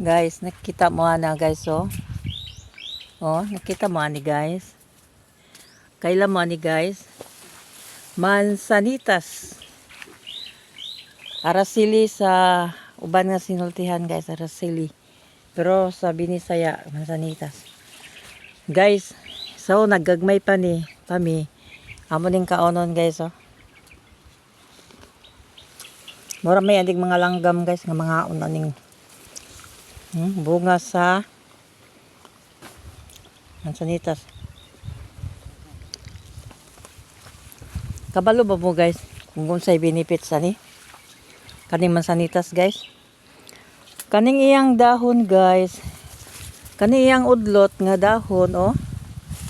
Guys, nakita mo na guys oh. Oh, nakita mo ni guys. Kailan mo ni guys? Mansanitas. Arasili sa uban nga sinultihan guys, arasili. Pero sa Binisaya, mansanitas. Guys, so naggagmay pa ni kami. Amo ning kaonon guys oh. Mura may adig mga langgam guys nga mga unaning hmm, bunga sa mansanitas. Kabalo ba mo guys? Kung kung sa'y benefits ani? Kaning mansanitas guys. Kaning iyang dahon guys. Kaning iyang udlot nga dahon oh.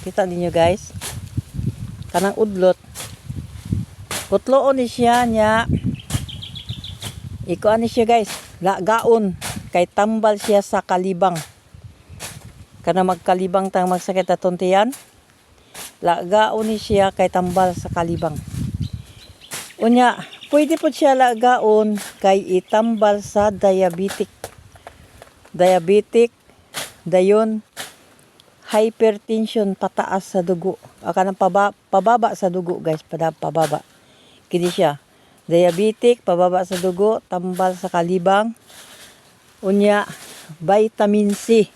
Kita ninyo guys. Kanang udlot. Putloon ni siya niya. Iko ani siya guys. Lagaon. Kay tambal siya sa kalibang. Kana magkalibang tang magsakit atong tiyan. Lagaon ni siya kay tambal sa kalibang. Unya, pwede po siya lagaon kay itambal sa diabetic. Diabetic, dayon, hypertension pataas sa dugo. Aka ng paba, pababa sa dugo guys, pada pababa. Kini siya. Diabetic, pababa sa dugo, tambal sa kalibang. Unya, vitamin C.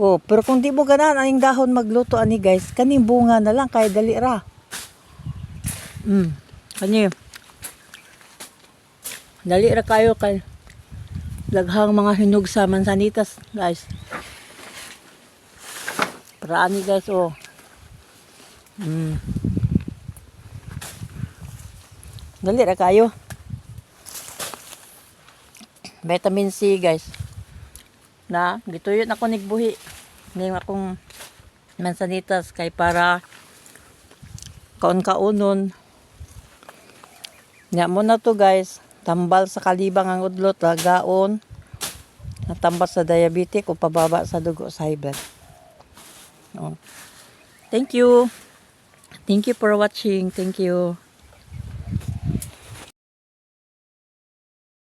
Oh, pero kung di mo ganan aning dahon magluto ani guys, kaning bunga na lang kay dali ra. Mm. Kani. Dali ra kayo kay laghang mga hinog sa mansanitas, guys. Para ani guys oh. Mm. Dali ra kayo. Vitamin C guys. Na gituyon ako nigbuhi. Ning akong mansanitas kay para kaon-kaunon Nya mo na to guys, tambal sa kalibang ang udlot, lagaon, natambal sa diabetic o pababa sa dugo sa high. Oh. Thank you. Thank you for watching. Thank you.